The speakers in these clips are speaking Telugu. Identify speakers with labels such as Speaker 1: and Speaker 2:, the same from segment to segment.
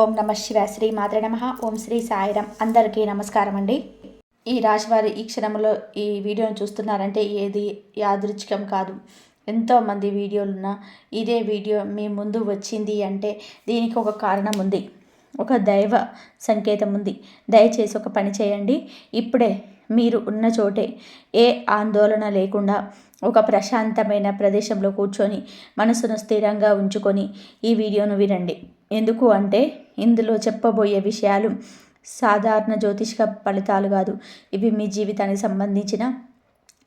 Speaker 1: ఓం నమ శివ శ్రీ మాతృ నమ ఓం శ్రీ సాయిరం అందరికీ నమస్కారం అండి. ఈ రాశివారి ఈ క్షణంలో ఈ వీడియోను చూస్తున్నారంటే ఏది యాదృచ్ఛికం కాదు. ఎంతోమంది వీడియోలున్న ఇదే వీడియో మీ ముందు వచ్చింది అంటే దీనికి ఒక కారణం ఉంది. ఒక దైవ సంకేతం ఉంది. దయచేసి ఒక పని చేయండి. ఇప్పుడే మీరు ఉన్న చోటే ఏ ఆందోళన లేకుండా ఒక ప్రశాంతమైన ప్రదేశంలో కూర్చొని మనసును స్థిరంగా ఉంచుకొని ఈ వీడియోను వినండి. ఎందుకు అంటే ఇందులో చెప్పబోయే విషయాలు సాధారణ జ్యోతిష్క ఫలితాలు కాదు. ఇవి మీ జీవితానికి సంబంధించిన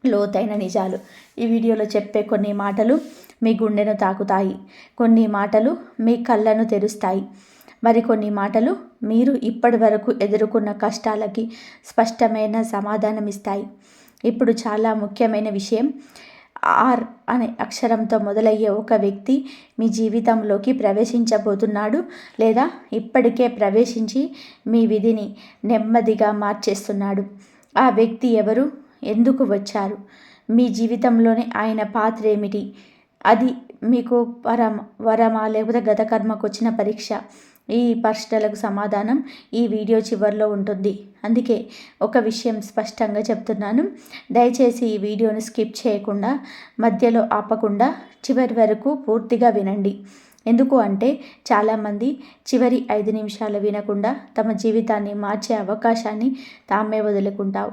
Speaker 1: లోతైన నిజాలు. ఈ వీడియోలో చెప్పే కొన్ని మాటలు మీ గుండెను తాకుతాయి. కొన్ని మాటలు మీ కళ్ళను తెరుస్తాయి. మరికొన్ని మాటలు మీరు ఇప్పటి వరకు ఎదుర్కొన్న కష్టాలకి స్పష్టమైన సమాధానం ఇస్తాయి ఇప్పుడు చాలా ముఖ్యమైన విషయం. ఆర్ అనే అక్షరంతో మొదలయ్యే ఒక వ్యక్తి మీ జీవితంలోకి ప్రవేశించబోతున్నాడు లేదా ఇప్పటికే ప్రవేశించి మీ విధిని నెమ్మదిగా మార్చేస్తున్నాడు. ఆ వ్యక్తి ఎవరు? ఎందుకు వచ్చారు? మీ జీవితంలోని ఆయన పాత్ర ఏమిటి? అది మీకు వరమ వరమా లేకపోతే గత కర్మకు వచ్చిన పరీక్ష? ఈ ప్రశ్నలకు సమాధానం ఈ వీడియో చివరిలో ఉంటుంది. అందుకే ఒక విషయం స్పష్టంగా చెప్తున్నాను. దయచేసి ఈ వీడియోను స్కిప్ చేయకుండా మధ్యలో ఆపకుండా చివరి వరకు పూర్తిగా వినండి. ఎందుకు అంటే చాలామంది చివరి ఐదు నిమిషాలు వినకుండా తమ జీవితాన్ని మార్చే అవకాశాన్ని తామే వదులుకుంటావు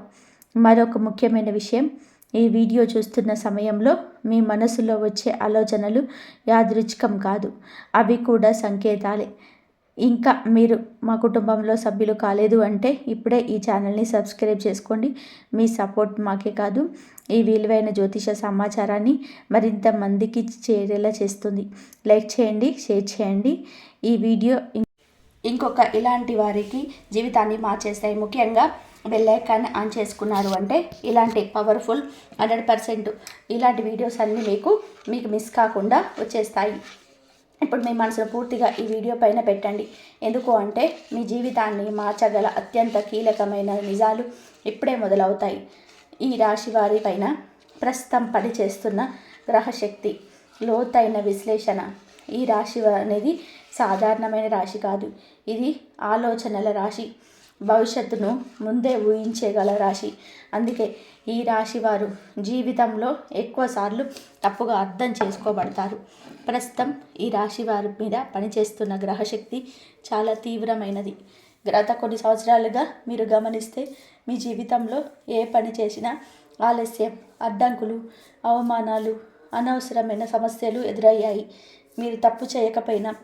Speaker 1: మరొక ముఖ్యమైన విషయం ఈ వీడియో చూస్తున్న సమయంలో మీ మనసులో వచ్చే ఆలోచనలు యాదృచ్ఛికం కాదు. అవి కూడా సంకేతాలే. ఇంకా మీరు మా కుటుంబంలో సభ్యులు కాలేదు అంటే ఇప్పుడే ఈ ఛానల్ని సబ్స్క్రైబ్ చేసుకోండి. మీ సపోర్ట్ మాకే కాదు. ఈ విలువైన జ్యోతిష సమాచారాన్ని మరింత మందికి చేరేలా చేస్తుంది. లైక్ చేయండి షేర్ చేయండి. ఈ వీడియో ఇంకొక ఇలాంటి వారికి జీవితాన్ని మార్చేస్తాయి. ముఖ్యంగా బెల్లైకాన్ని ఆన్ చేసుకున్నారు అంటే ఇలాంటి పవర్ఫుల్ హండ్రెడ్ పర్సెంట్ ఇలాంటి వీడియోస్ అన్నీ మీకు మీకు మిస్ కాకుండా వచ్చేస్తాయి. ఇప్పుడు మీ మనసును పూర్తిగా ఈ వీడియో పైన పెట్టండి. ఎందుకు అంటే మీ జీవితాన్ని మార్చగల అత్యంత కీలకమైన నిజాలు ఇప్పుడే మొదలవుతాయి. ఈ రాశి వారి పైన ప్రస్తుతం పనిచేస్తున్న గ్రహశక్తి లోతైన విశ్లేషణ. ఈ రాశి అనేది సాధారణమైన రాశి కాదు. ఇది ఆలోచనల రాశి. భవిష్యత్తును ముందే ఊహించగల రాశి. అందుకే ఈ రాశి వారు జీవితంలో ఎక్కువసార్లు తప్పుగా అర్థం చేసుకోబడతారు. ప్రస్తుతం ఈ రాశి వారి మీద పనిచేస్తున్న గ్రహశక్తి చాలా తీవ్రమైనది. గత కొన్ని సంవత్సరాలుగా మీరు గమనిస్తే మీ జీవితంలో ఏ పని చేసినా ఆలస్యం అడ్డంకులు అవమానాలు అనవసరమైన సమస్యలు ఎదురయ్యాయి. మీరు తప్పు చేయకపోయినా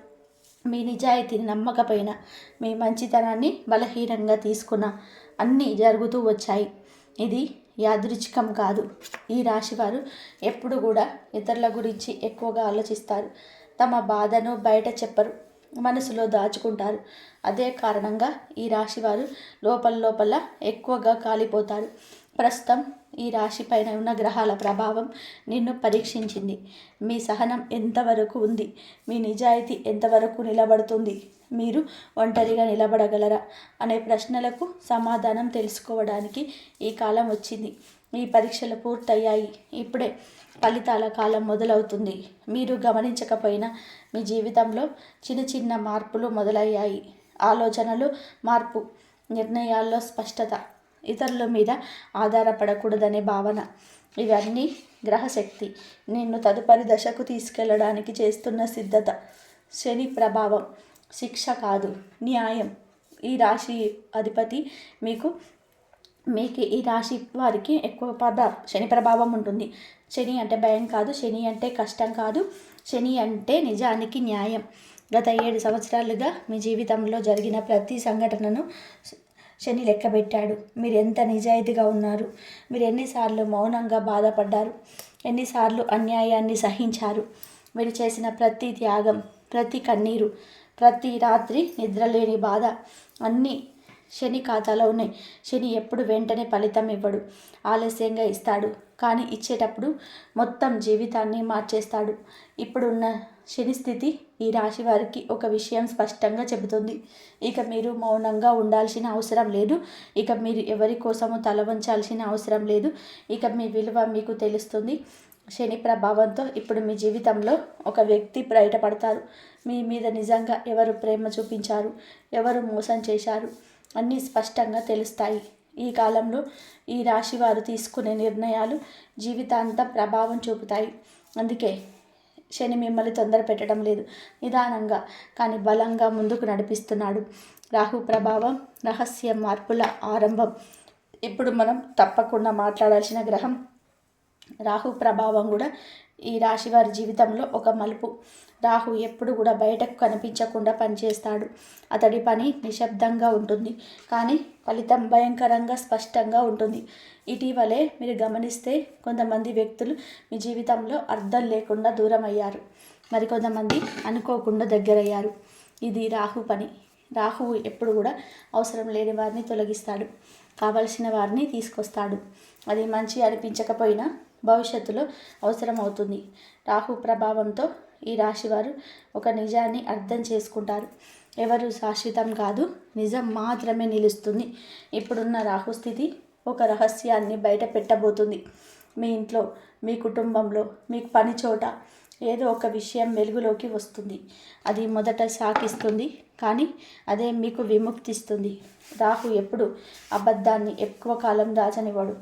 Speaker 1: మీ నిజాయితీని నమ్మకపోయినా మీ మంచితనాన్ని బలహీనంగా తీసుకున్న అన్నీ జరుగుతూ వచ్చాయి. ఇది యాదృచ్ఛికం కాదు. ఈ రాశివారు ఎప్పుడు కూడా ఇతరుల గురించి ఎక్కువగా ఆలోచిస్తారు. తమ బాధను బయట చెప్పరు. మనసులో దాచుకుంటారు. అదే కారణంగా ఈ రాశివారు లోపల లోపల ఎక్కువగా కాలిపోతారు. ప్రస్తుతం ఈ రాశి పైన ఉన్న గ్రహాల ప్రభావం నిన్ను పరీక్షించింది. మీ సహనం ఎంతవరకు ఉంది? మీ నిజాయితీ ఎంతవరకు నిలబడుతుంది? మీరు ఒంటరిగా నిలబడగలరా? అనే ప్రశ్నలకు సమాధానం తెలుసుకోవడానికి ఈ కాలం వచ్చింది. ఈ పరీక్షలు పూర్తయ్యాయి. ఇప్పుడే ఫలితాల కాలం మొదలవుతుంది. మీరు గమనించకపోయినా మీ జీవితంలో చిన్న చిన్న మార్పులు మొదలయ్యాయి. ఆలోచనలు మార్పు నిర్ణయాల్లో స్పష్టత ఇతరుల మీద ఆధారపడకూడదనే భావన. ఇవన్నీ గ్రహశక్తి. నిన్ను తదుపరి దశకు తీసుకెళ్ళడానికి చేస్తున్న సిద్ధత. శని ప్రభావం. శిక్ష కాదు న్యాయం. ఈ రాశి అధిపతి మీకు మీకు ఈ రాశి వారికి ఎక్కువ పద శని ప్రభావం ఉంటుంది. శని అంటే భయం కాదు శని అంటే కష్టం కాదు శని అంటే నిజానికి న్యాయం. గత ఏడు సంవత్సరాలుగా మీ జీవితంలో జరిగిన ప్రతి సంఘటనను శని లెక్కబెట్టాడు మీరు ఎంత నిజాయితీగా ఉన్నారు? మీరు ఎన్నిసార్లు మౌనంగా బాధపడ్డారు? ఎన్నిసార్లు అన్యాయాన్ని సహించారు? మీరు చేసిన ప్రతి త్యాగం ప్రతి కన్నీరు ప్రతి రాత్రి నిద్రలేని బాధ అన్నీ శని ఖాతాలో ఉన్నాయి. శని ఎప్పుడు వెంటనే ఫలితం ఇవ్వడు. ఆలస్యంగా ఇస్తాడు. కానీ ఇచ్చేటప్పుడు మొత్తం జీవితాన్ని మార్చేస్తాడు. ఇప్పుడున్న శని స్థితి ఈ రాశి వారికి ఒక విషయం స్పష్టంగా చెబుతుంది. ఇక మీరు మౌనంగా ఉండాల్సిన అవసరం లేదు. ఇక మీరు ఎవరి కోసము తల వంచాల్సిన అవసరం లేదు. ఇక మీ విలువ మీకు తెలుస్తుంది. శని ప్రభావంతో ఇప్పుడు మీ జీవితంలో ఒక వ్యక్తి బయటపడతారు. మీ మీద నిజంగా ఎవరు ప్రేమ చూపించారు? ఎవరు మోసం చేశారు? అన్నీ స్పష్టంగా తెలుస్తాయి. ఈ కాలంలో ఈ రాశి వారు తీసుకునే నిర్ణయాలు జీవితాంత ప్రభావం చూపుతాయి. అందుకే శని మిమ్మల్ని తొందర పెట్టడం లేదు. నిదానంగా కానీ బలంగా ముందుకు నడిపిస్తున్నాడు. రాహు ప్రభావం రహస్య మార్పుల ఆరంభం. ఇప్పుడు మనం తప్పకుండా మాట్లాడాల్సిన గ్రహం రాహు ప్రభావం కూడా ఈ రాశి వారి జీవితంలో ఒక మలుపు. రాహు ఎప్పుడు కూడా బయటకు కనిపించకుండా పనిచేస్తాడు. అతడి పని నిశ్శబ్దంగా ఉంటుంది. కానీ ఫలితం భయంకరంగా స్పష్టంగా ఉంటుంది. ఇటీవలే మీరు గమనిస్తే కొంతమంది వ్యక్తులు మీ జీవితంలో అర్థం లేకుండా దూరం అయ్యారు మరికొంతమంది అనుకోకుండా దగ్గరయ్యారు. ఇది రాహు పని. రాహువు ఎప్పుడు కూడా అవసరం లేని వారిని తొలగిస్తాడు. కావలసిన వారిని తీసుకొస్తాడు. అది మంచి అనిపించకపోయినా భవిష్యత్తులో అవసరమవుతుంది. రాహు ప్రభావంతో ఈ రాశివారు ఒక నిజాన్ని అర్థం చేసుకుంటారు. ఎవరు శాశ్వతం కాదు నిజం మాత్రమే నిలుస్తుంది. ఇప్పుడున్న రాహుస్థితి ఒక రహస్యాన్ని బయట పెట్టబోతుంది. మీ ఇంట్లో మీ కుటుంబంలో మీ పని చోట ఏదో ఒక విషయం వెలుగులోకి వస్తుంది. అది మొదట సాకిస్తుంది కానీ అదే మీకు విముక్తిస్తుంది. రాహు ఎప్పుడు అబద్ధాన్ని ఎక్కువ కాలం దాచనివ్వడు.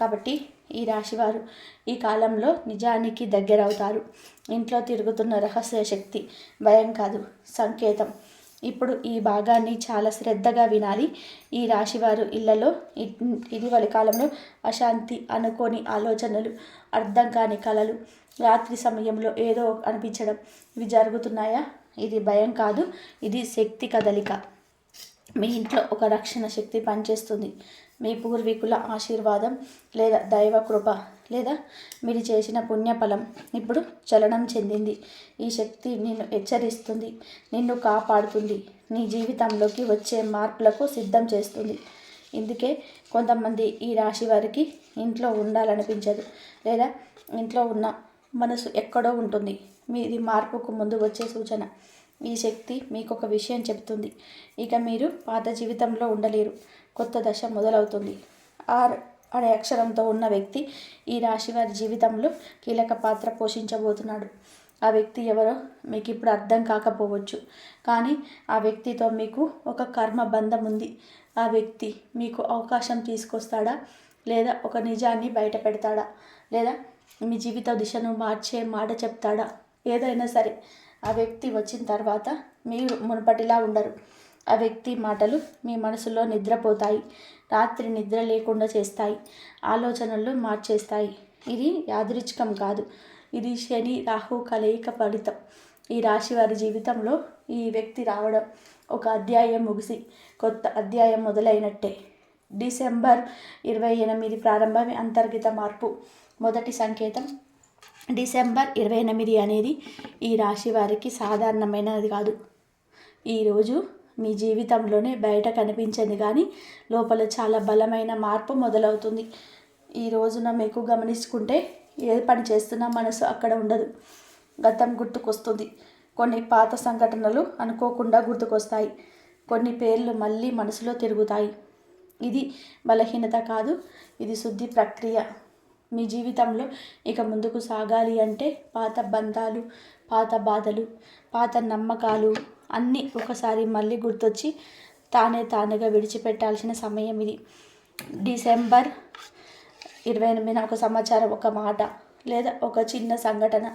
Speaker 1: కాబట్టి ఈ రాశివారు ఈ కాలంలో నిజానికి దగ్గరవుతారు. ఇంట్లో తిరుగుతున్న రహస్య శక్తి భయం కాదు సంకేతం. ఇప్పుడు ఈ భాగాన్ని చాలా శ్రద్ధగా వినాలి. ఈ రాశివారు ఇళ్ళలో ఇటీవలి కాలంలో అశాంతి అనుకోని ఆలోచనలు అర్థం కాని కళలు రాత్రి సమయంలో ఏదో అనిపించడం ఇవి జరుగుతున్నాయా? ఇది భయం కాదు ఇది శక్తి కదలిక. మీ ఇంట్లో ఒక రక్షణ శక్తి పనిచేస్తుంది. మీ పూర్వీకుల ఆశీర్వాదం లేదా దైవ కృప లేదా మీరు చేసిన పుణ్యఫలం ఇప్పుడు చలనం చెందింది. ఈ శక్తి నిన్ను హెచ్చరిస్తుంది నిన్ను కాపాడుతుంది నీ జీవితంలోకి వచ్చే మార్పులకు సిద్ధం చేస్తుంది. ఇందుకే కొంతమంది ఈ రాశి వారికి ఇంట్లో ఉండాలనిపించదు లేదా ఇంట్లో ఉన్న మనసు ఎక్కడో ఉంటుంది. మీది మార్పుకు ముందు వచ్చే సూచన. ఈ శక్తి మీకు ఒక విషయం చెబుతుంది. ఇక మీరు పాత జీవితంలో ఉండలేరు. కొత్త దశ మొదలవుతుంది. ఆర్ అనే అక్షరంతో ఉన్న వ్యక్తి ఈ రాశి వారి జీవితంలో కీలక పాత్ర పోషించబోతున్నాడు. ఆ వ్యక్తి ఎవరో మీకు ఇప్పుడు అర్థం కాకపోవచ్చు. కానీ ఆ వ్యక్తితో మీకు ఒక కర్మ బంధం ఉంది. ఆ వ్యక్తి మీకు అవకాశం తీసుకొస్తాడా? లేదా ఒక నిజాన్ని బయట పెడతాడా? లేదా మీ జీవిత దిశను మార్చే మాట చెప్తాడా? ఏదైనా సరే ఆ వ్యక్తి వచ్చిన తర్వాత మీరు మునుపటిలా ఉండరు. ఆ వ్యక్తి మాటలు మీ మనసులో నిద్రపోతాయి. రాత్రి నిద్ర లేకుండా చేస్తాయి. ఆలోచనలు మార్చేస్తాయి. ఇది యాదృచ్ఛికం కాదు. ఇది శని రాహు కలయిక ఫలితం. ఈ రాశి వారి జీవితంలో ఈ వ్యక్తి రావడం ఒక అధ్యాయం ముగిసి కొత్త అధ్యాయం మొదలైనట్టే. డిసెంబర్ ఇరవై ఎనిమిది ప్రారంభమే అంతర్గత మార్పు. మొదటి సంకేతం డిసెంబర్ ఇరవై ఎనిమిది అనేది ఈ రాశి వారికి సాధారణమైనది కాదు. ఈరోజు మీ జీవితంలోనే బయట కనిపించింది కానీ లోపల చాలా బలమైన మార్పు మొదలవుతుంది. ఈ రోజున మీకు గమనించుకుంటే ఏ పని చేస్తున్నా మనసు అక్కడ ఉండదు. గతం గుర్తుకొస్తుంది. కొన్ని పాత సంఘటనలు అనుకోకుండా గుర్తుకొస్తాయి. కొన్ని పేర్లు మళ్ళీ మనసులో తిరుగుతాయి. ఇది బలహీనత కాదు ఇది శుద్ధి ప్రక్రియ. మీ జీవితంలో ఇక ముందుకు సాగాలి అంటే పాత బంధాలు పాత బాధలు పాత నమ్మకాలు అన్నీ ఒకసారి మళ్ళీ గుర్తొచ్చి తానే తానుగా విడిచిపెట్టాల్సిన సమయం ఇది. డిసెంబర్ ఇరవై ఎనిమిదిన ఒక సమాచారం ఒక మాట లేదా ఒక చిన్న సంఘటన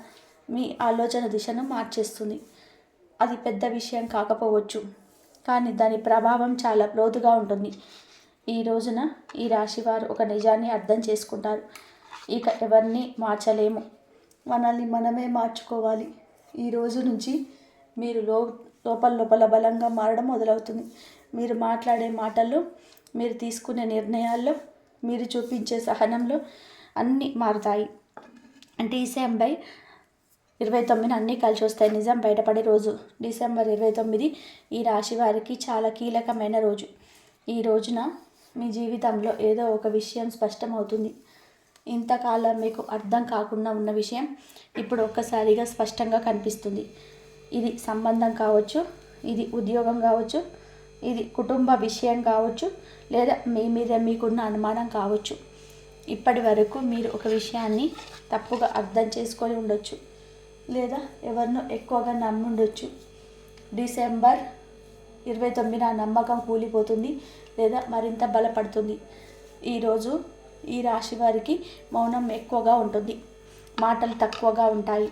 Speaker 1: మీ ఆలోచన దిశను మార్చేస్తుంది. అది పెద్ద విషయం కాకపోవచ్చు కానీ దాని ప్రభావం చాలా లోతుగా ఉంటుంది. ఈ రోజున ఈ రాశివారు ఒక నిజాన్ని అర్థం చేసుకుంటారు. ఇక ఎవరిని మార్చలేము. మనల్ని మనమే మార్చుకోవాలి. ఈ రోజు నుంచి మీరు లో లోపల లోపల బలంగా మారడం మొదలవుతుంది. మీరు మాట్లాడే మాటల్లో మీరు తీసుకునే నిర్ణయాల్లో మీరు చూపించే సహనంలో అన్నీ మారుతాయి. డిసెంబర్ ఇరవై తొమ్మిది అన్నీ కలిసి వస్తాయి. నిజం బయటపడే రోజు. డిసెంబర్ ఇరవై తొమ్మిది ఈ రాశి వారికి చాలా కీలకమైన రోజు. ఈ రోజున మీ జీవితంలో ఏదో ఒక విషయం స్పష్టమవుతుంది. ఇంతకాలం మీకు అర్థం కాకుండా ఉన్న విషయం ఇప్పుడు ఒక్కసారిగా స్పష్టంగా కనిపిస్తుంది. ఇది సంబంధం కావచ్చు ఇది ఉద్యోగం కావచ్చు ఇది కుటుంబ విషయం కావచ్చు లేదా మీ మీద మీకున్న అనుమానం కావచ్చు. ఇప్పటి వరకు మీరు ఒక విషయాన్ని తప్పుగా అర్థం చేసుకొని ఉండొచ్చు లేదా ఎవరినో ఎక్కువగా నమ్ముండొచ్చు. డిసెంబర్ ఇరవై తొమ్మిదిన నమ్మకం కూలిపోతుంది లేదా మరింత బలపడుతుంది. ఈరోజు ఈ రాశి వారికి మౌనం ఎక్కువగా ఉంటుంది. మాటలు తక్కువగా ఉంటాయి.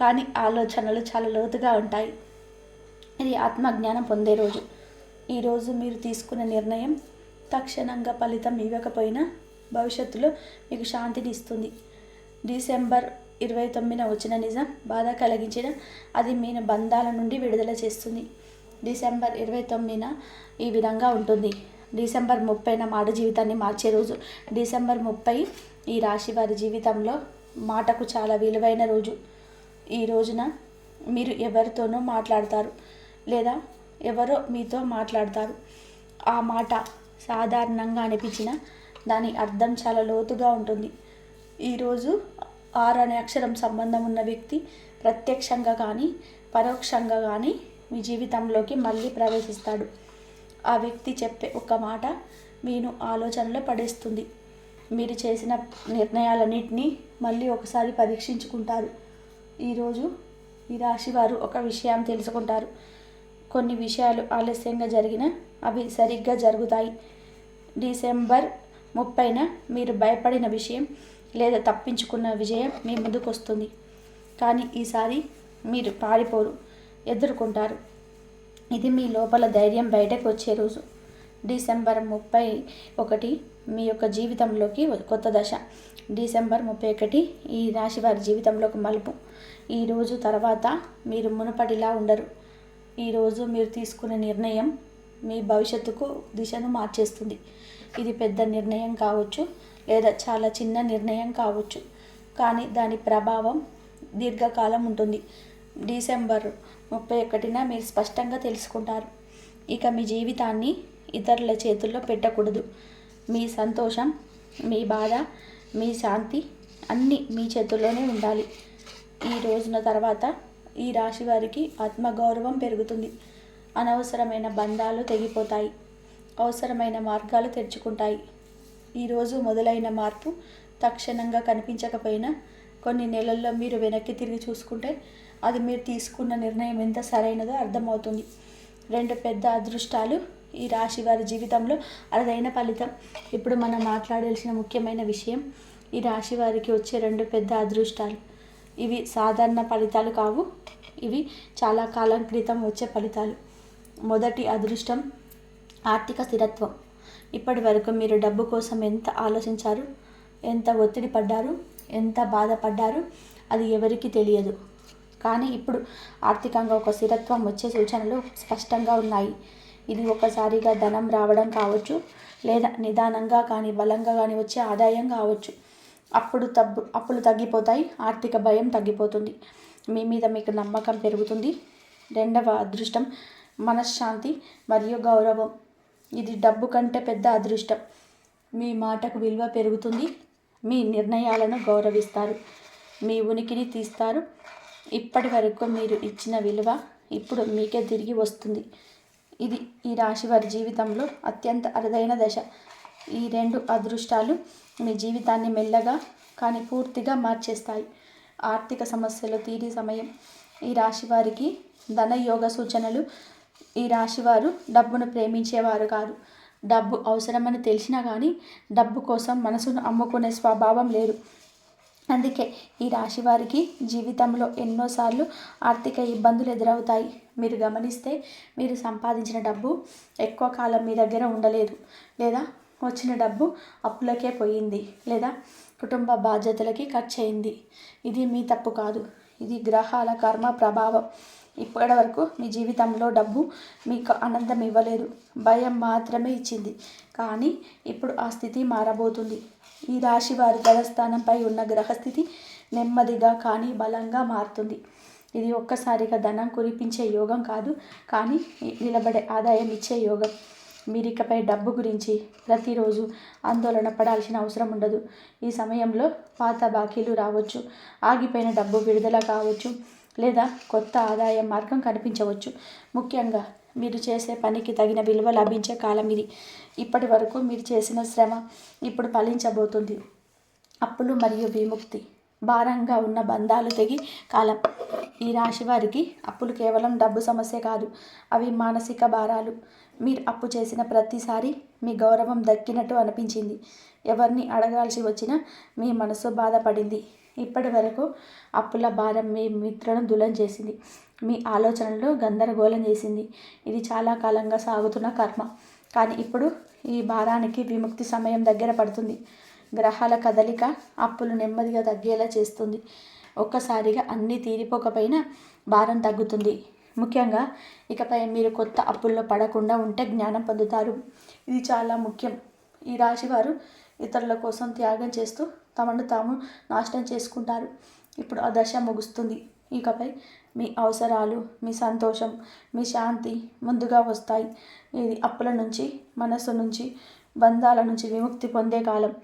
Speaker 1: కానీ ఆలోచనలు చాలా లోతుగా ఉంటాయి. ఇది ఆత్మజ్ఞానం పొందే రోజు. ఈరోజు మీరు తీసుకున్న నిర్ణయం తక్షణంగా ఫలితం ఇవ్వకపోయినా భవిష్యత్తులో మీకు శాంతిని ఇస్తుంది. డిసెంబర్ ఇరవై తొమ్మిదిన వచ్చిన నిజం బాధ కలిగించిన అది మీ బంధాల నుండి విడుదల చేస్తుంది. డిసెంబర్ ఇరవై తొమ్మిదిన ఈ విధంగా ఉంటుంది. డిసెంబర్ ముప్పైన మాట జీవితాన్ని మార్చే రోజు. డిసెంబర్ ముప్పై ఈ రాశి వారి జీవితంలో మాటకు చాలా విలువైన రోజు. ఈ రోజున మీరు ఎవరితోనో మాట్లాడతారు లేదా ఎవరో మీతో మాట్లాడతారు. ఆ మాట సాధారణంగా అనిపించిన దాని అర్థం చాలా లోతుగా ఉంటుంది. ఈరోజు ఆరు అనే అక్షరం సంబంధం ఉన్న వ్యక్తి ప్రత్యక్షంగా కానీ పరోక్షంగా కానీ మీ జీవితంలోకి మళ్ళీ ప్రవేశిస్తాడు. ఆ వ్యక్తి చెప్పే ఒక మాట మీను ఆలోచనలో పడేస్తుంది. మీరు చేసిన నిర్ణయాలన్నింటినీ మళ్ళీ ఒకసారి పరీక్షించుకుంటారు. ఈరోజు ఈ రాశి వారు ఒక విషయం తెలుసుకుంటారు. కొన్ని విషయాలు ఆలస్యంగా జరిగిన అవి సరిగ్గా జరుగుతాయి. డిసెంబర్ ముప్పైన మీరు భయపడిన విషయం లేదా తప్పించుకున్న విజయం మీ ముందుకు వస్తుంది కానీ ఈసారి మీరు పారిపోరు ఎదుర్కొంటారు. ఇది మీ లోపల ధైర్యం బయటకు వచ్చే రోజు. డిసెంబర్ ముప్పై ఒకటి మీ యొక్క జీవితంలోకి కొత్త దశ. డిసెంబర్ ముప్పై ఒకటి ఈ రాశి వారి జీవితంలో ఒక మలుపు. ఈ రోజు తర్వాత మీరు మునుపటిలా ఉండరు. ఈరోజు మీరు తీసుకునే నిర్ణయం మీ భవిష్యత్తుకు దిశను మార్చేస్తుంది. ఇది పెద్ద నిర్ణయం కావచ్చు లేదా చాలా చిన్న నిర్ణయం కావచ్చు. కానీ దాని ప్రభావం దీర్ఘకాలం ఉంటుంది. డిసెంబర్ ముప్పై ఒకటిన మీరు స్పష్టంగా తెలుసుకుంటారు. ఇక మీ జీవితాన్ని ఇతరుల చేతుల్లో పెట్టకూడదు. మీ సంతోషం మీ బాధ మీ శాంతి అన్నీ మీ చేతుల్లోనే ఉండాలి. ఈ రోజున తర్వాత ఈ రాశి వారికి ఆత్మగౌరవం పెరుగుతుంది. అనవసరమైన బంధాలు తెగిపోతాయి. అవసరమైన మార్గాలు తెరుచుకుంటాయి. ఈరోజు మొదలైన మార్పు తక్షణంగా కనిపించకపోయినా కొన్ని నెలల్లో మీరు వెనక్కి తిరిగి చూసుకుంటే అది మీరు తీసుకున్న నిర్ణయం ఎంత సరైనదో అర్థమవుతుంది. రెండు పెద్ద అదృష్టాలు ఈ రాశి వారి జీవితంలో అరుదైన ఫలితం. ఇప్పుడు మనం మాట్లాడాల్సిన ముఖ్యమైన విషయం ఈ రాశి వారికి వచ్చే రెండు పెద్ద అదృష్టాలు. ఇవి సాధారణ ఫలితాలు కావు ఇవి చాలా కాలం క్రితం వచ్చే ఫలితాలు. మొదటి అదృష్టం ఆర్థిక స్థిరత్వం. ఇప్పటి వరకు మీరు డబ్బు కోసం ఎంత ఆలోచించారు ఎంత ఒత్తిడి పడ్డారు ఎంత బాధపడ్డారు అది ఎవరికి తెలియదు. కానీ ఇప్పుడు ఆర్థికంగా ఒక స్థిరత్వం వచ్చే సూచనలు స్పష్టంగా ఉన్నాయి. ఇది ఒకసారిగా ధనం రావడం కావచ్చు లేదా నిదానంగా కానీ బలంగా కానీ వచ్చే ఆదాయం కావచ్చు. అప్పుడు తబ్బు అప్పులు తగ్గిపోతాయి ఆర్థిక భయం తగ్గిపోతుంది. మీ మీద మీకు నమ్మకం పెరుగుతుంది. రెండవ అదృష్టం మనశ్శాంతి మరియు గౌరవం. ఇది డబ్బు కంటే పెద్ద అదృష్టం. మీ మాటకు విలువ పెరుగుతుంది. మీ నిర్ణయాలను గౌరవిస్తారు. మీ ఉనికిని తీస్తారు. ఇప్పటి వరకు మీరు ఇచ్చిన విలువ ఇప్పుడు మీకే తిరిగి వస్తుంది. ఇది ఈ రాశి వారి జీవితంలో అత్యంత అరుదైన దశ. ఈ రెండు అదృష్టాలు మీ జీవితాన్ని మెల్లగా కానీ పూర్తిగా మార్చేస్తాయి. ఆర్థిక సమస్యలు తీరి సమయం. ఈ రాశి వారికి ధనయోగ సూచనలు. ఈ రాశివారు డబ్బును ప్రేమించేవారు కాదు. డబ్బు అవసరమని తెలిసినా కానీ డబ్బు కోసం మనసును అమ్ముకునే స్వభావం లేరు అందుకే ఈ రాశి వారికి జీవితంలో ఎన్నోసార్లు ఆర్థిక ఇబ్బందులు ఎదురవుతాయి. మీరు గమనిస్తే మీరు సంపాదించిన డబ్బు ఎక్కువ కాలం మీ దగ్గర ఉండలేదు. లేదా వచ్చిన డబ్బు అప్పులకే పోయింది. లేదా కుటుంబ బాధ్యతలకి ఖర్చు అయింది ఇది మీ తప్పు కాదు. ఇది గ్రహాల కర్మ ప్రభావం. ఇప్పటి వరకు మీ జీవితంలో డబ్బు మీకు ఆనందం ఇవ్వలేదు. భయం మాత్రమే ఇచ్చింది. కానీ ఇప్పుడు ఆ స్థితి మారబోతుంది. ఈ రాశి వారి గ్రహస్థానంపై ఉన్న గ్రహస్థితి నెమ్మదిగా కానీ బలంగా మారుతుంది. ఇది ఒక్కసారిగా ధనం కురిపించే యోగం కాదు కానీ నిలబడే ఆదాయం ఇచ్చే యోగం. మీరు ఇకపై డబ్బు గురించి ప్రతిరోజు ఆందోళన పడాల్సిన అవసరం ఉండదు. ఈ సమయంలో పాత బాకీలు రావచ్చు ఆగిపోయిన డబ్బు విడుదల కావచ్చు. లేదా కొత్త ఆదాయ మార్గం కనిపించవచ్చు. ముఖ్యంగా మీరు చేసే పనికి తగిన విలువ లభించే కాలం ఇది. ఇప్పటి వరకు మీరు చేసిన శ్రమ ఇప్పుడు ఫలించబోతుంది. అప్పులు మరియు విముక్తి. భారంగా ఉన్న బంధాలు తెగి కాలం. ఈ రాశి వారికి అప్పులు కేవలం డబ్బు సమస్య కాదు. అవి మానసిక భారాలు. మీరు అప్పు చేసిన ప్రతిసారి మీ గౌరవం దక్కినట్టు అనిపించింది. ఎవరిని అడగాల్సి వచ్చినా మీ మనసు బాధపడింది. ఇప్పటి వరకు అప్పుల భారం మీ మిత్రులను దులం చేసింది. మీ ఆలోచనలు గందరగోళం చేసింది. ఇది చాలా కాలంగా సాగుతున్న కర్మ. కానీ ఇప్పుడు ఈ భారానికి విముక్తి సమయం దగ్గర పడుతుంది. గ్రహాల కదలిక అప్పులు నెమ్మదిగా తగ్గేలా చేస్తుంది. ఒక్కసారిగా అన్నీ తీరిపోకపోయినా భారం తగ్గుతుంది. ముఖ్యంగా ఇకపై మీరు కొత్త అప్పుల్లో పడకుండా ఉంటే జ్ఞానం పొందుతారు. ఇది చాలా ముఖ్యం. ఈ రాశివారు ఇతరుల కోసం త్యాగం చేస్తూ తమను తాము నాశనం చేసుకుంటారు. ఇప్పుడు ఆ దశ ముగుస్తుంది. ఇకపై మీ అవసరాలు మీ సంతోషం మీ శాంతి ముందుగా వస్తాయి. ఇది అప్పుల నుంచి మనస్సు నుంచి బంధాల నుంచి విముక్తి పొందే కాలం.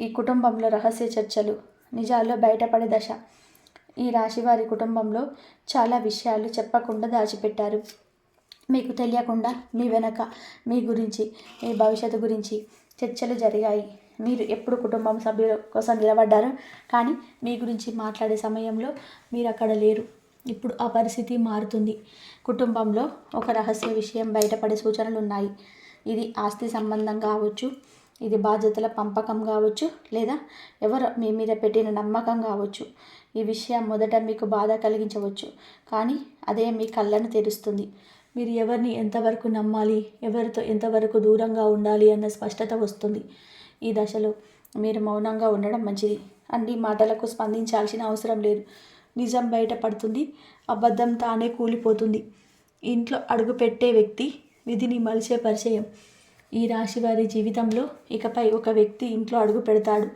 Speaker 1: ఈ కుటుంబంలో రహస్య చర్చలు నిజాల్లో బయటపడే దశ. ఈ రాశివారి కుటుంబంలో చాలా విషయాలు చెప్పకుండా దాచిపెట్టారు. మీకు తెలియకుండా మీ వెనక మీ గురించి మీ భవిష్యత్తు గురించి చర్చలు జరిగాయి. మీరు ఎప్పుడు కుటుంబం సభ్యుల కోసం నిలబడ్డారు? కానీ మీ గురించి మాట్లాడే సమయంలో మీరు అక్కడ లేరు. ఇప్పుడు ఆ పరిస్థితి మారుతుంది. కుటుంబంలో ఒక రహస్య విషయం బయటపడే సూచనలు ఉన్నాయి. ఇది ఆస్తి సంబంధం కావచ్చు ఇది బాధ్యతల పంపకం కావచ్చు లేదా ఎవరు మీ మీద పెట్టిన నమ్మకం కావచ్చు. ఈ విషయం మొదట మీకు బాధ కలిగించవచ్చు కానీ అదే మీ కళ్ళను తెరుస్తుంది. మీరు ఎవరిని ఎంతవరకు నమ్మాలి ఎవరితో ఎంతవరకు దూరంగా ఉండాలి అన్న స్పష్టత వస్తుంది ఈ దశలో. మీరు మౌనంగా ఉండడం మంచిది. అన్ని మాటలకు స్పందించాల్సిన అవసరం లేదు. నిజం బయటపడుతుంది. అబద్ధం తానే కూలిపోతుంది. ఇంట్లో అడుగు పెట్టే వ్యక్తి విధిని మలిచే పరిచయం. ఈ రాశి వారి జీవితంలో ఇకపై ఒక వ్యక్తి ఇంట్లో అడుగు పెడతాడు.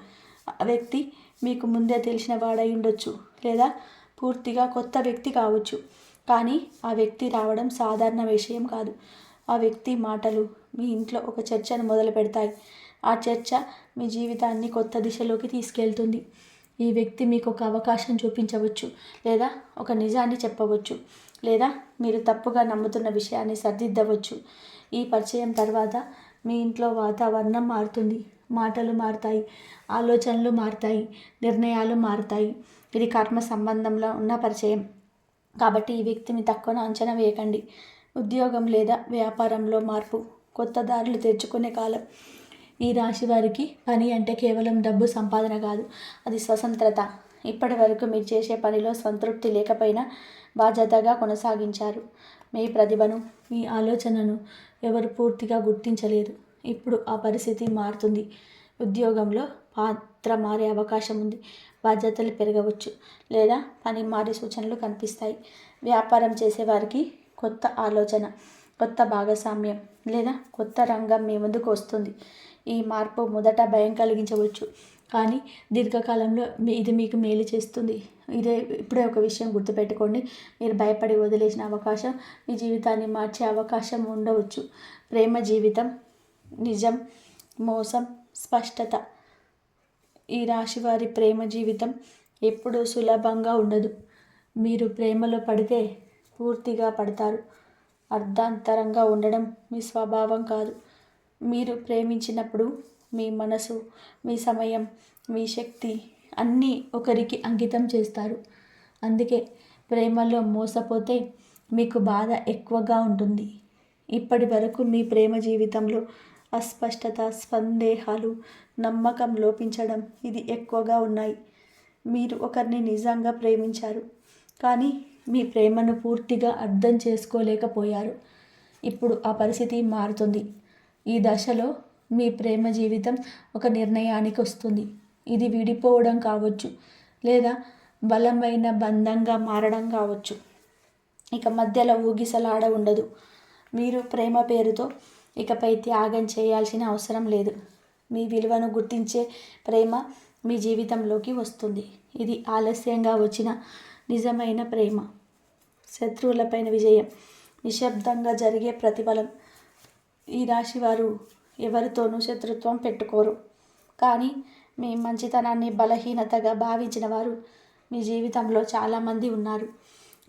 Speaker 1: ఆ వ్యక్తి మీకు ముందే తెలిసిన వాడై ఉండొచ్చు లేదా పూర్తిగా కొత్త వ్యక్తి కావచ్చు. కానీ ఆ వ్యక్తి రావడం సాధారణ విషయం కాదు. ఆ వ్యక్తి మాటలు మీ ఇంట్లో ఒక చర్చను మొదలు పెడతాయి. ఆ చర్చ మీ జీవితాన్ని కొత్త దిశలోకి తీసుకెళ్తుంది. ఈ వ్యక్తి మీకు ఒక అవకాశం చూపించవచ్చు లేదా ఒక నిజాన్ని చెప్పవచ్చు లేదా మీరు తప్పుగా నమ్ముతున్న విషయాన్ని సరిదిద్దవచ్చు. ఈ పరిచయం తర్వాత మీ ఇంట్లో వాతావరణం మారుతుంది. మాటలు మారుతాయి. ఆలోచనలు మారుతాయి. నిర్ణయాలు మారుతాయి. ఇది కర్మ సంబంధంలో ఉన్న పరిచయం. కాబట్టి ఈ వ్యక్తిని తక్కువ అంచనా వేయకండి. ఉద్యోగం లేదా వ్యాపారంలో మార్పు కొత్త దారులు తెరుచుకునే కాలం. ఈ రాశి వారికి పని అంటే కేవలం డబ్బు సంపాదన కాదు అది స్వతంత్రత. ఇప్పటి వరకు మీరు చేసే పనిలో సంతృప్తి లేకపోయినా బాధ్యతగా కొనసాగించారు. మీ ప్రతిభను మీ ఆలోచనను ఎవరు పూర్తిగా గుర్తించలేరు ఇప్పుడు ఆ పరిస్థితి మారుతుంది. ఉద్యోగంలో పాత్ర మారే అవకాశం ఉంది. బాధ్యతలు పెరగవచ్చు లేదా పని మారే సూచనలు కనిపిస్తాయి. వ్యాపారం చేసేవారికి కొత్త ఆలోచన కొత్త భాగస్వామ్యం లేదా కొత్త రంగం మీ ముందుకు వస్తుంది. ఈ మార్పు మొదట భయం కలిగించవచ్చు. కానీ దీర్ఘకాలంలో మీ ఇది మీకు మేలు చేస్తుంది. ఇదే ఇప్పుడే ఒక విషయం గుర్తుపెట్టుకోండి. మీరు భయపడి వదిలేసిన అవకాశం మీ జీవితాన్ని మార్చే అవకాశం ఉండవచ్చు. ప్రేమ జీవితం నిజం మోసం స్పష్టత ఈ రాశి వారి ప్రేమ జీవితం ఎప్పుడూ సులభంగా ఉండదు. మీరు ప్రేమలో పడితే పూర్తిగా పడతారు. అర్ధాంతరంగా ఉండడం మీ స్వభావం కాదు. మీరు ప్రేమించినప్పుడు మీ మనసు మీ సమయం మీ శక్తి అన్నీ ఒకరికి అంకితం చేస్తారు. అందుకే ప్రేమలో మోసపోతే మీకు బాధ ఎక్కువగా ఉంటుంది. ఇప్పటి వరకు మీ ప్రేమ జీవితంలో అస్పష్టత సందేహాలు నమ్మకం లోపించడం ఇది ఎక్కువగా ఉన్నాయి. మీరు ఒకరిని నిజంగా ప్రేమించారు. కానీ మీ ప్రేమను పూర్తిగా అర్థం చేసుకోలేకపోయారు. ఇప్పుడు ఆ పరిస్థితి మారుతుంది. ఈ దశలో మీ ప్రేమ జీవితం ఒక నిర్ణయానికి వస్తుంది. ఇది విడిపోవడం కావచ్చు లేదా బలమైన బంధంగా మారడం కావచ్చు. ఇక మధ్యలో ఊగిసలాడ ఉండదు. మీరు ప్రేమ పేరుతో ఇకపై త్యాగం చేయాల్సిన అవసరం లేదు. మీ విలువను గుర్తించే ప్రేమ మీ జీవితంలోకి వస్తుంది. ఇది ఆలస్యంగా వచ్చిన నిజమైన ప్రేమ. శత్రువులపైన విజయం. నిశ్శబ్దంగా జరిగే ప్రతిఫలం. ఈ రాశి వారు ఎవరితోనూ శత్రుత్వం పెట్టుకోరు. కానీ మీ మంచితనాన్ని బలహీనతగా భావించిన వారు మీ జీవితంలో చాలామంది ఉన్నారు.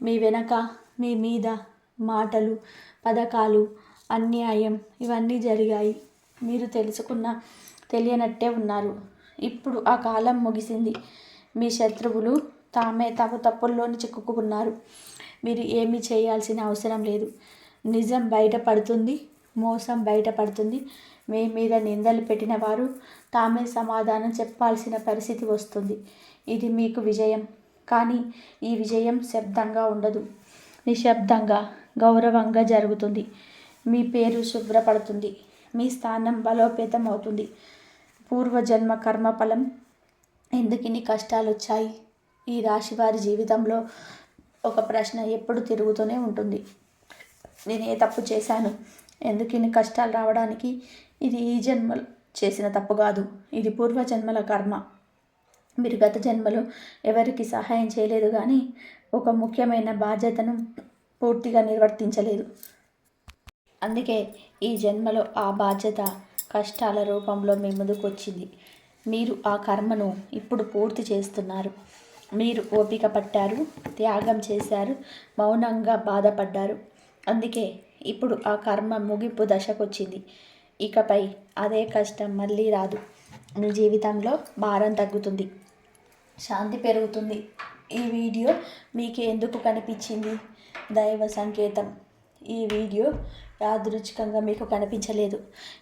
Speaker 1: మీ వెనక మీ మీద మాటలు పథకాలు అన్యాయం. ఇవన్నీ జరిగాయి. మీరు తెలుసుకున్న తెలియనట్టే ఉన్నారు. ఇప్పుడు ఆ కాలం ముగిసింది. మీ శత్రువులు తామే తమ తప్పుల్లోని చిక్కుకున్నారు. మీరు ఏమీ చేయాల్సిన అవసరం లేదు. నిజం బయటపడుతుంది. మోసం బయటపడుతుంది. మీ మీద నిందలు పెట్టిన వారు తామే సమాధానం చెప్పాల్సిన పరిస్థితి వస్తుంది. ఇది మీకు విజయం. కానీ ఈ విజయం శబ్దంగా ఉండదు. నిశ్శబ్దంగా గౌరవంగా జరుగుతుంది. మీ పేరు శుభ్రపడుతుంది. మీ స్థానం బలోపేతం అవుతుంది పూర్వజన్మ కర్మఫలం ఎందుకు ఇన్ని కష్టాలు వచ్చాయి ఈ రాశి వారి జీవితంలో ఒక ప్రశ్న ఎప్పుడు తిరుగుతూనే ఉంటుంది. నేను ఏ తప్పు చేశాను. ఎందుకు ఇన్ని కష్టాలు రావడానికి? ఇది ఈ జన్మ చేసిన తప్పు కాదు. ఇది పూర్వజన్మల కర్మ. మీరు గత జన్మలో ఎవరికి సహాయం చేయలేదు కానీ ఒక ముఖ్యమైన బాధ్యతను పూర్తిగా నిర్వర్తించలేదు. అందుకే ఈ జన్మలో ఆ బాధ్యత కష్టాల రూపంలో మీ ముందుకు వచ్చింది మీరు ఆ కర్మను ఇప్పుడు పూర్తి చేస్తున్నారు. మీరు ఓపిక పట్టారు త్యాగం చేశారు మౌనంగా బాధపడ్డారు. అందుకే ఇప్పుడు ఆ కర్మ ముగింపు దశకొచ్చింది. ఇకపై అదే కష్టం మళ్ళీ రాదు. మీ జీవితంలో భారం తగ్గుతుంది. శాంతి పెరుగుతుంది. ఈ వీడియో మీకు ఎందుకు కనిపించింది? దైవ సంకేతం. ఈ వీడియో యాదృచ్ఛికంగా మీకు కనిపించలేదు.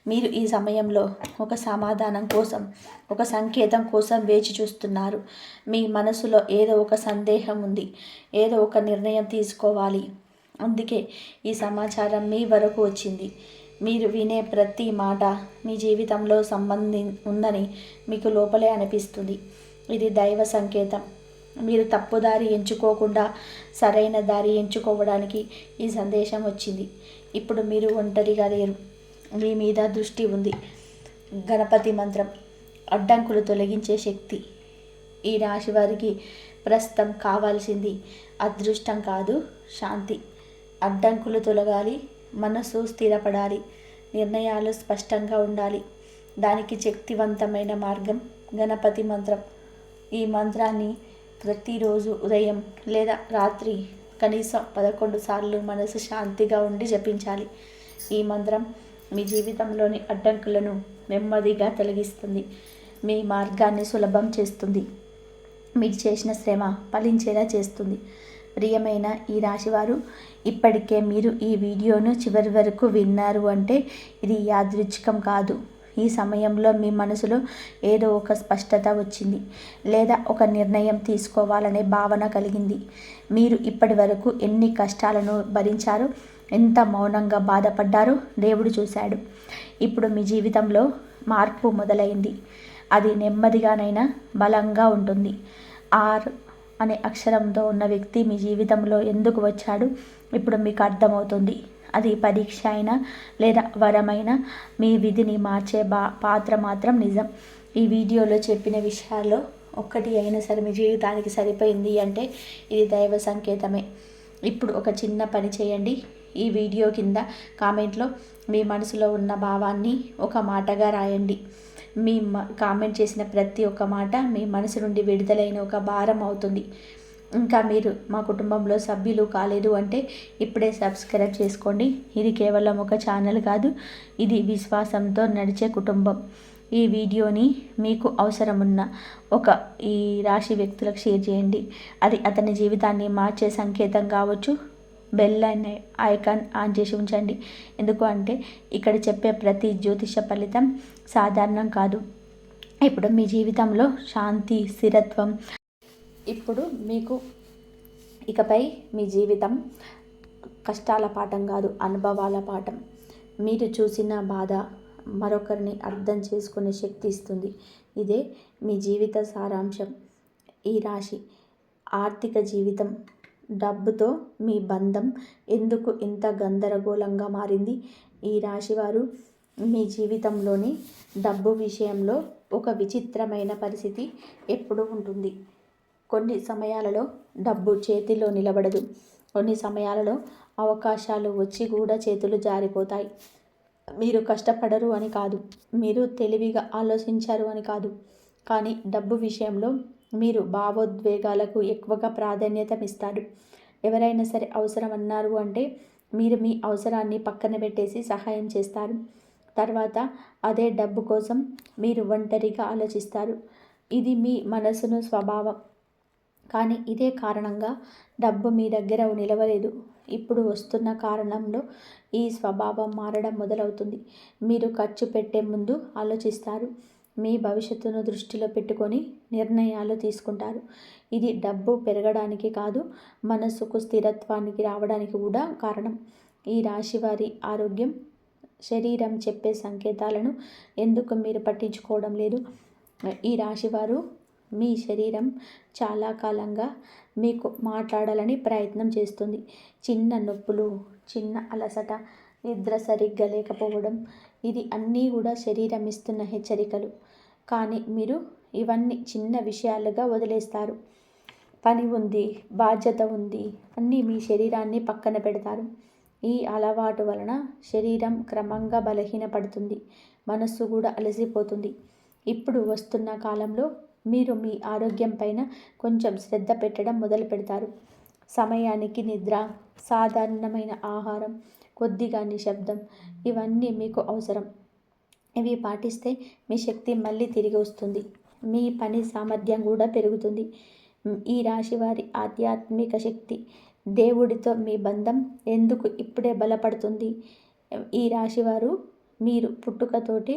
Speaker 1: మీరు ఈ సమయంలో ఒక సమాధానం కోసం ఒక సంకేతం కోసం వేచి చూస్తున్నారు. మీ మనసులో ఏదో ఒక సందేహం ఉంది. ఏదో ఒక నిర్ణయం తీసుకోవాలి. అందుకే ఈ సమాచారం మీ వరకు వచ్చింది. మీరు వినే ప్రతి మాట మీ జీవితంలో సంబంధి ఉందని మీకు లోపలే అనిపిస్తుంది. ఇది దైవ సంకేతం. మీరు తప్పు దారి ఎంచుకోకుండా సరైన దారి ఎంచుకోవడానికి ఈ సందేశం వచ్చింది. ఇప్పుడు మీరు ఒంటరిగా లేరు. మీ మీద దృష్టి ఉంది. గణపతి మంత్రం అడ్డంకులు తొలగించే శక్తి. ఈ రాశి వారికి ప్రస్తుతం కావాల్సింది అదృష్టం కాదు శాంతి. అడ్డంకులు తొలగాలి మనసు స్థిరపడాలి నిర్ణయాలు స్పష్టంగా ఉండాలి. దానికి శక్తివంతమైన మార్గం గణపతి మంత్రం. ఈ మంత్రాన్ని ప్రతిరోజు ఉదయం లేదా రాత్రి కనీసం పదకొండు సార్లు మనసు శాంతిగా ఉండి జపించాలి. ఈ మంత్రం మీ జీవితంలోని అడ్డంకులను నెమ్మదిగా తొలగిస్తుంది. మీ మార్గాన్ని సులభం చేస్తుంది. మీరు చేసిన శ్రమ ఫలించేలా చేస్తుంది. ప్రియమైన ఈ రాశివారు ఇప్పటికే మీరు ఈ వీడియోను చివరి వరకు విన్నారు అంటే ఇది యాదృచ్ఛికం కాదు. ఈ సమయంలో మీ మనసులో ఏదో ఒక స్పష్టత వచ్చింది లేదా ఒక నిర్ణయం తీసుకోవాలనే భావన కలిగింది. మీరు ఇప్పటి వరకు ఎన్ని కష్టాలను భరించారు ఎంత మౌనంగా బాధపడ్డారో దేవుడు చూశాడు. ఇప్పుడు మీ జీవితంలో మార్పు మొదలైంది. అది నెమ్మదిగానైనా బలంగా ఉంటుంది. ఆర్ అనే అక్షరంతో ఉన్న వ్యక్తి మీ జీవితంలో ఎందుకు వచ్చాడు? ఇప్పుడు మీకు అర్థమవుతుంది. అది పరీక్ష అయినా లేదా వరమైన మీ విధిని మార్చే బా పాత్ర మాత్రం నిజం. ఈ వీడియోలో చెప్పిన విషయాల్లో ఒక్కటి అయినా సరే మీ జీవితానికి సరిపోయింది అంటే ఇది దైవ సంకేతమే. ఇప్పుడు ఒక చిన్న పని చేయండి. ఈ వీడియో కింద కామెంట్లో మీ మనసులో ఉన్న భావాన్ని ఒక మాటగా రాయండి. మీ కామెంట్ చేసిన ప్రతి ఒక్క మాట మీ మనసు నుండి విడుదలైన ఒక భారం అవుతుంది. ఇంకా మీరు మా కుటుంబంలో సభ్యులు కాలేదు అంటే ఇప్పుడే సబ్స్క్రైబ్ చేసుకోండి. ఇది కేవలం ఒక ఛానల్ కాదు ఇది విశ్వాసంతో నడిచే కుటుంబం. ఈ వీడియోని మీకు అవసరమున్న ఒక ఈ రాశి వ్యక్తులకు షేర్ చేయండి. అది అతని జీవితాన్ని మార్చే సంకేతం కావచ్చు. బెల్ అనే ఐకాన్ ఆన్ చేసి ఉంచండి. ఎందుకు అంటే ఇక్కడ చెప్పే ప్రతి జ్యోతిష ఫలితం సాధారణం కాదు. ఇప్పుడు మీ జీవితంలో శాంతి స్థిరత్వం ఇప్పుడు మీకు ఇకపై మీ జీవితం కష్టాల పాఠం కాదు అనుభవాల పాఠం. మీరు చూసిన బాధ మరొకరిని అర్థం చేసుకునే శక్తి ఇస్తుంది. ఇదే మీ జీవిత సారాంశం. ఈ రాశి ఆర్థిక జీవితం. డబ్బుతో మీ బంధం ఎందుకు ఇంత గందరగోళంగా మారింది? ఈ రాశివారు మీ జీవితంలోని డబ్బు విషయంలో ఒక విచిత్రమైన పరిస్థితి ఎప్పుడూ ఉంటుంది. కొన్ని సమయాలలో డబ్బు చేతిలో నిలబడదు. కొన్ని సమయాలలో అవకాశాలు వచ్చి కూడా చేతులు జారిపోతాయి. మీరు కష్టపడరు అని కాదు. మీరు తెలివిగా ఆలోచించారు అని కాదు. కానీ డబ్బు విషయంలో మీరు భావోద్వేగాలకు ఎక్కువగా ప్రాధాన్యత ఇస్తారు ఎవరైనా సరే అవసరం అన్నారు అంటే మీరు మీ అవసరాన్ని పక్కన పెట్టేసి సహాయం చేస్తారు. తర్వాత అదే డబ్బు కోసం మీరు ఒంటరిగా ఆలోచిస్తారు. ఇది మీ మనసును స్వభావం. కానీ ఇదే కారణంగా డబ్బు మీ దగ్గర నిలవలేదు. ఇప్పుడు వస్తున్న కారణంలో ఈ స్వభావం మారడం మొదలవుతుంది. మీరు ఖర్చు పెట్టే ముందు ఆలోచిస్తారు. మీ భవిష్యత్తును దృష్టిలో పెట్టుకొని నిర్ణయాలు తీసుకుంటారు. ఇది డబ్బు పెరగడానికి కాదు మనసుకు స్థిరత్వానికి రావడానికి కూడా కారణం. ఈ రాశి వారి ఆరోగ్యం శరీరం చెప్పే సంకేతాలను ఎందుకు మీరు పట్టించుకోవడం లేదు? ఈ రాశివారు మీ శరీరం చాలా కాలంగా మీకు మాట్లాడాలని ప్రయత్నం చేస్తుంది. చిన్న నొప్పులు చిన్న అలసట నిద్ర సరిగ్గా లేకపోవడం ఇది అన్నీ కూడా శరీరం ఇస్తున్న హెచ్చరికలు. కానీ మీరు ఇవన్నీ చిన్న విషయాలుగా వదిలేస్తారు. పని ఉంది బాధ్యత ఉంది అన్నీ మీ శరీరాన్ని పక్కన పెడతారు. ఈ అలవాటు వలన శరీరం క్రమంగా బలహీనపడుతుంది. మనస్సు కూడా అలసిపోతుంది. ఇప్పుడు వస్తున్న కాలంలో మీరు మీ ఆరోగ్యం పైన కొంచెం శ్రద్ధ పెట్టడం మొదలు పెడతారు. సమయానికి నిద్ర సాధారణమైన ఆహారం కొద్దిగా నిశ్శబ్దం ఇవన్నీ మీకు అవసరం. ఇవి పాటిస్తే మీ శక్తి మళ్ళీ తిరిగి వస్తుంది. మీ పని సామర్థ్యం కూడా పెరుగుతుంది. ఈ రాశి వారి ఆధ్యాత్మిక శక్తి దేవుడితో మీ బంధం ఎందుకు ఇప్పుడే బలపడుతుంది? ఈ రాశివారు మీరు పుట్టుకతోటి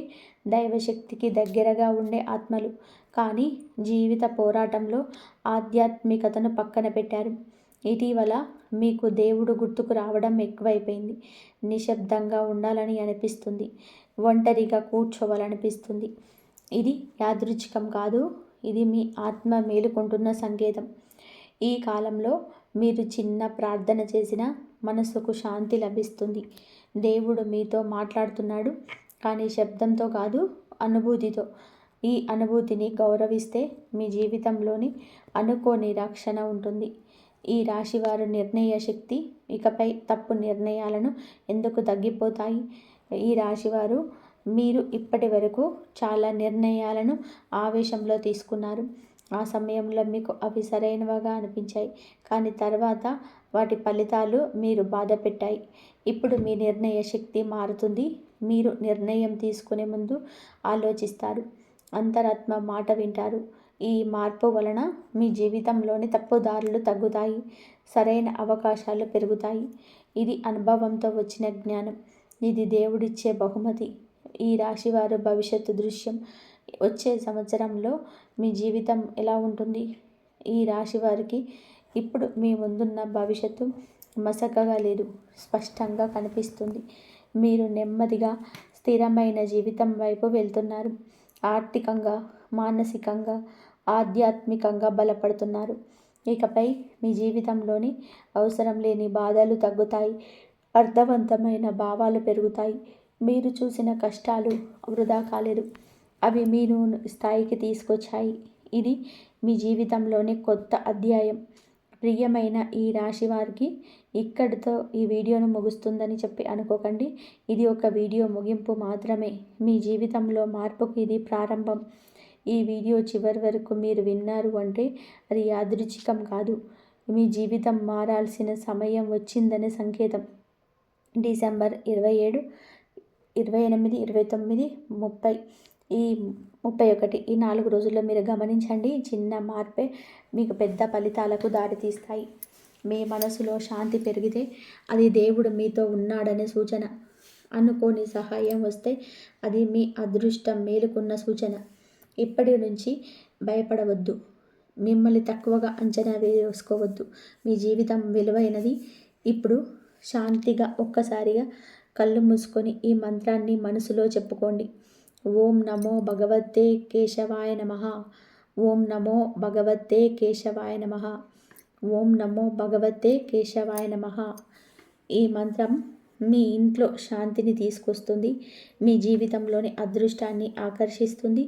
Speaker 1: దైవశక్తికి దగ్గరగా ఉండే ఆత్మలు. కానీ జీవిత పోరాటంలో ఆధ్యాత్మికతను పక్కన పెట్టారు. ఇటీవల మీకు దేవుడు గుర్తుకు రావడం ఎక్కువైపోయింది. నిశ్శబ్దంగా ఉండాలని అనిపిస్తుంది. ఒంటరిగా కూర్చోవాలనిపిస్తుంది. ఇది యాదృచ్ఛికం కాదు. ఇది మీ ఆత్మ మేలుకుంటున్న సంకేతం. ఈ కాలంలో మీరు చిన్న ప్రార్థన చేసిన మనసుకు శాంతి లభిస్తుంది. దేవుడు మీతో మాట్లాడుతున్నాడు కానీ శబ్దంతో కాదు అనుభూతితో. ఈ అనుభూతిని గౌరవిస్తే మీ జీవితంలోని అనుకోని రక్షణ ఉంటుంది. ఈ రాశివారు నిర్ణయ శక్తి ఇకపై తప్పు నిర్ణయాలను ఎందుకు తగ్గిపోతాయి? ఈ రాశివారు మీరు ఇప్పటి వరకు చాలా నిర్ణయాలను ఆవేశంలో తీసుకున్నారు. ఆ సమయంలో మీకు అవి సరైనవిగా అనిపించాయి. కానీ తర్వాత వాటి ఫలితాలు మీరు బాధ పెట్టాయి ఇప్పుడు మీ నిర్ణయ శక్తి మారుతుంది. మీరు నిర్ణయం తీసుకునే ముందు ఆలోచిస్తారు. అంతరాత్మ మాట వింటారు. ఈ మార్పు వలన మీ జీవితంలోని తప్పుదారులు తగ్గుతాయి. సరైన అవకాశాలు పెరుగుతాయి. ఇది అనుభవంతో వచ్చిన జ్ఞానం. ఇది దేవుడిచ్చే బహుమతి. ఈ రాశివారు భవిష్యత్తు దృశ్యం. వచ్చే సంవత్సరంలో మీ జీవితం ఎలా ఉంటుంది? ఈ రాశి వారికి ఇప్పుడు మీ ముందున్న భవిష్యత్తు మసకగా లేదు స్పష్టంగా కనిపిస్తుంది. మీరు నెమ్మదిగా స్థిరమైన జీవితం వైపు వెళ్తున్నారు. ఆర్థికంగా మానసికంగా ఆధ్యాత్మికంగా బలపడుతున్నారు. ఇకపై మీ జీవితంలోని అవసరం లేని బాధలు తగ్గుతాయి. అర్థవంతమైన భావాలు పెరుగుతాయి. మీరు చూసిన కష్టాలు వృధా కాలేదు. అవి మీరు స్థాయికి తీసుకొచ్చాయి. ఇది మీ జీవితంలోని కొత్త అధ్యాయం. ప్రియమైన ఈ రాశి వారికి ఇక్కడితో ఈ వీడియోను ముగుస్తుందని చెప్పి అనుకోకండి. ఇది ఒక వీడియో ముగింపు మాత్రమే. మీ జీవితంలో మార్పుకు ఇది ప్రారంభం. ఈ వీడియో చివరి వరకు మీరు విన్నారు అంటే అది యాదృచ్ఛికం కాదు. మీ జీవితం మారాల్సిన సమయం వచ్చిందనే సంకేతం. డిసెంబర్ ఇరవై ఏడు ఇరవై ఎనిమిది ఇరవై తొమ్మిది ముప్పై. ఈ ముప్పై ఒకటి ఈ నాలుగు రోజుల్లో మీరు గమనించండి చిన్న మార్పే మీకు పెద్ద ఫలితాలకు దారితీస్తాయి మీ మనసులో శాంతి పెరిగితే అది దేవుడు మీతో ఉన్నాడనే సూచన. అనుకోని సహాయం వస్తే అది మీ అదృష్టం మేలుకున్న సూచన. ఇప్పటి నుంచి భయపడవద్దు. మిమ్మల్ని తక్కువగా అంచనా వేసుకోవద్దు. మీ జీవితం విలువైనది. ఇప్పుడు శాంతిగా ఒక్కసారిగా కళ్ళు మూసుకొని ఈ మంత్రాన్ని మనసులో చెప్పుకోండి. ఓం నమో భగవతే కేశవాయ నమ. ఓం నమో భగవతే కేశవాయ నమ. ఓం నమో భగవతే కేశవాయ నమ. ఈ మంత్రం మీ ఇంట్లో శాంతిని తీసుకొస్తుంది మీ జీవితంలోని అదృష్టాన్ని ఆకర్షిస్తుంది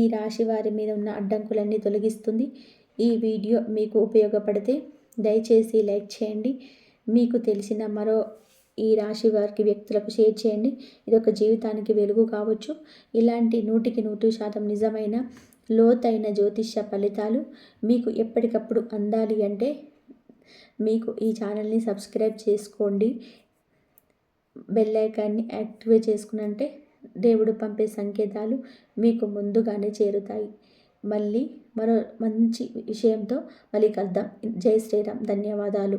Speaker 1: ఈ రాశి వారి మీద ఉన్న అడ్డంకులన్నీ తొలగిస్తుంది. ఈ వీడియో మీకు ఉపయోగపడితే దయచేసి లైక్ చేయండి. మీకు తెలిసిన మరో ఈ రాశి వారికి వ్యక్తులకు షేర్ చేయండి. ఇది ఒక జీవితానికి వెలుగు కావచ్చు. ఇలాంటి నూటికి నూటి శాతం నిజమైన లోతైన జ్యోతిష్య ఫలితాలు మీకు ఎప్పటికప్పుడు అందాలి అంటే మీకు ఈ ఛానల్ని సబ్స్క్రైబ్ చేసుకోండి. బెల్ ఐకాన్ని యాక్టివేట్ చేసుకున్నంటే దేవుడు పంపే సంకేతాలు మీకు ముందుగానే చేరుతాయి. మళ్ళీ మరో మంచి విషయంతో మళ్ళీ కలుద్దాం. జై శ్రీరామ్. ధన్యవాదాలు.